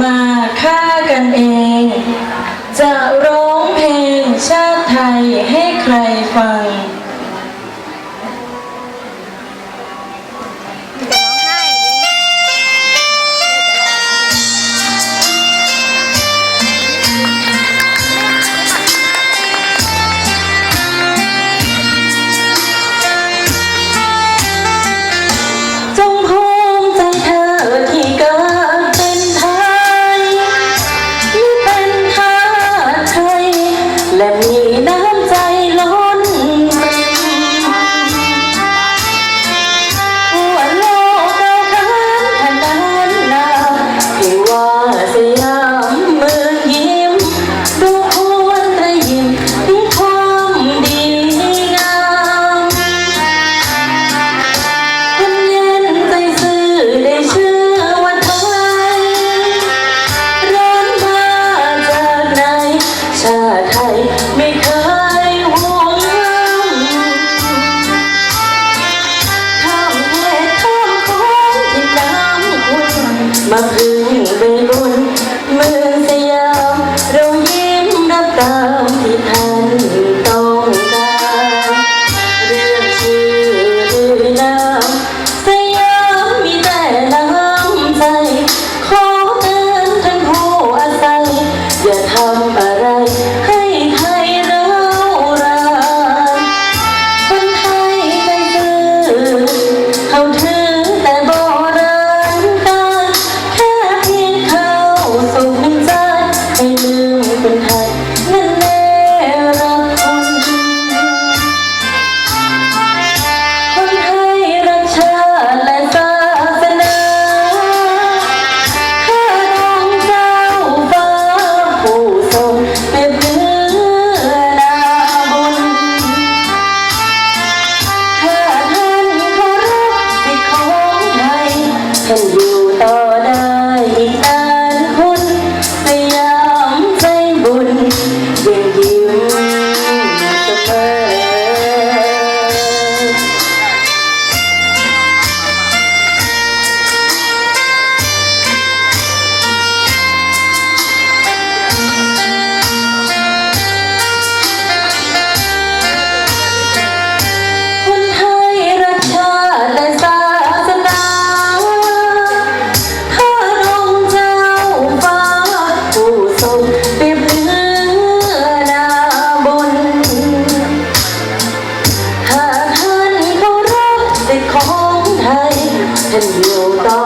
มาฆ่ากันเอง จะร้องเพลงชาติไทยให้ใคร 참 有道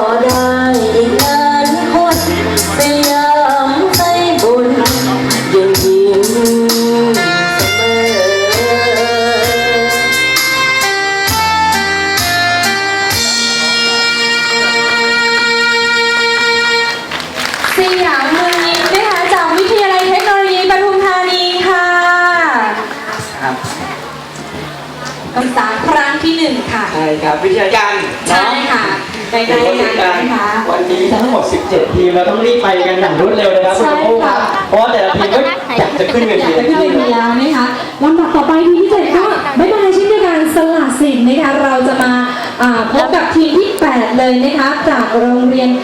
ศึกาครั้งที่หนึ่งค่ะ ใช่ครับวิทยาการใช่ค่ะในรายการนะควันนี้ทั้งหมด 17 ทีมเราต้องรีบไปกันอย่างรวดเร็วนะครับคุณผู้ครับ เพราะแต่ละทีมก็อยากจะขึ้นเวทีอยากจะขึ้นเวทีแล้วนะคะลำดับต่อไปทีที่เจ็ดก็บ๊ายบายเช่นเดียวกันสลัดสินนะคะเราจะมาพบกับทีมที่ 8 เลยนะคะจากโรงเรียน